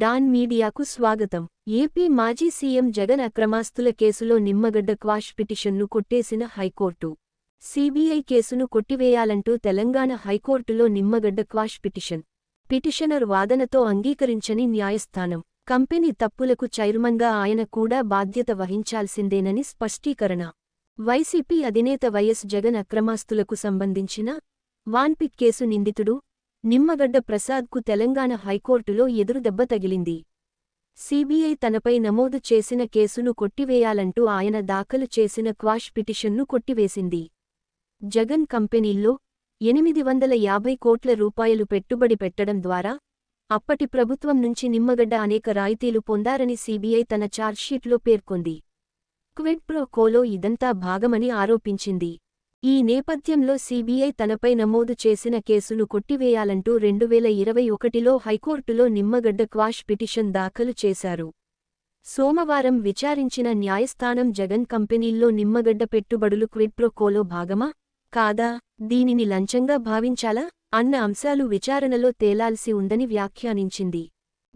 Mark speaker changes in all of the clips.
Speaker 1: Don మీడియాకు స్వాగతం. AP మాజీ సీఎం జగన్ అక్రమాస్తుల కేసులో నిమ్మగడ్డ క్వాష్ పిటిషన్ను కొట్టేసిన హైకోర్టు. సీబీఐ కేసును కొట్టివేయాలంటూ తెలంగాణ హైకోర్టులో నిమ్మగడ్డ క్వాష్ పిటిషన్. పిటిషనర్ వాదనతో అంగీకరించని న్యాయస్థానం. కంపెనీ తప్పులకు చైర్మన్గా ఆయన కూడా బాధ్యత వహించాల్సిందేనని స్పష్టీకరణ. వైసీపీ అధినేత వైఎస్ జగన్ అక్రమాస్తులకు సంబంధించిన వాన్పిక్ కేసు నిందితుడు నిమ్మగడ్డ ప్రసాద్కు తెలంగాణ హైకోర్టులో ఎదురుదెబ్బ తగిలింది. సీబీఐ తనపై నమోదు చేసిన కేసును కొట్టివేయాలంటూ ఆయన దాఖలు చేసిన క్వాష్ పిటిషన్ను కొట్టివేసింది. జగన్ కంపెనీల్లో ఎనిమిది వందల యాభై కోట్ల రూపాయలు పెట్టుబడి పెట్టడం ద్వారా అప్పటి ప్రభుత్వం నుంచి నిమ్మగడ్డ అనేక రాయితీలు పొందారని సీబీఐ తన ఛార్జ్షీట్లో పేర్కొంది. క్విడ్ ప్రో కోలో ఇదంతా భాగమని ఆరోపించింది. ఈ నేపథ్యంలో సీబీఐ తనపై నమోదు చేసిన కేసును కొట్టివేయాలంటూ రెండువేల ఇరవై ఒకటిలో హైకోర్టులో నిమ్మగడ్డ క్వాష్ పిటిషన్ దాఖలు చేశారు. సోమవారం విచారించిన న్యాయస్థానం జగన్ కంపెనీల్లో నిమ్మగడ్డ పెట్టుబడులు క్విడ్ప్రోకోలో భాగమా? కాదా? దీనిని లంచంగా భావించాలా? అన్న అంశాలు విచారణలో తేలాల్సి ఉందని వ్యాఖ్యానించింది.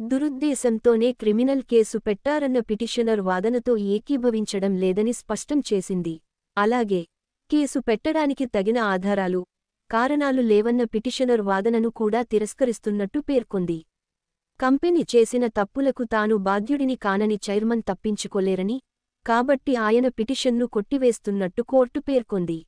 Speaker 1: దురుద్దేశంతోనే క్రిమినల్ కేసు పెట్టారన్న పిటిషనర్ వాదనతో ఏకీభవించడం లేదని స్పష్టం చేసింది. అలాగే కేసు పెట్టడానికి తగిన ఆధారాలు కారణాలు లేవన్న పిటిషనర్ వాదనను కూడా తిరస్కరిస్తున్నట్టు పేర్కొంది. కంపెనీ చేసిన తప్పులకు తాను బాధ్యుడిని కానని చైర్మన్ తప్పించుకోలేరని కాబట్టి ఆయన పిటిషన్ను కొట్టివేస్తున్నట్టు కోర్టు పేర్కొంది.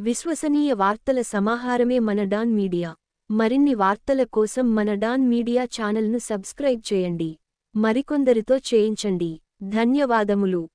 Speaker 1: విశ్వసనీయ వార్తల సమాహారమే మన డాన్ మీడియా. మరిన్ని వార్తల కోసం మన డాన్ మీడియా ఛానల్ను సబ్స్క్రైబ్ చేయండి. మరికొందరితో చేయించండి. ధన్యవాదములు.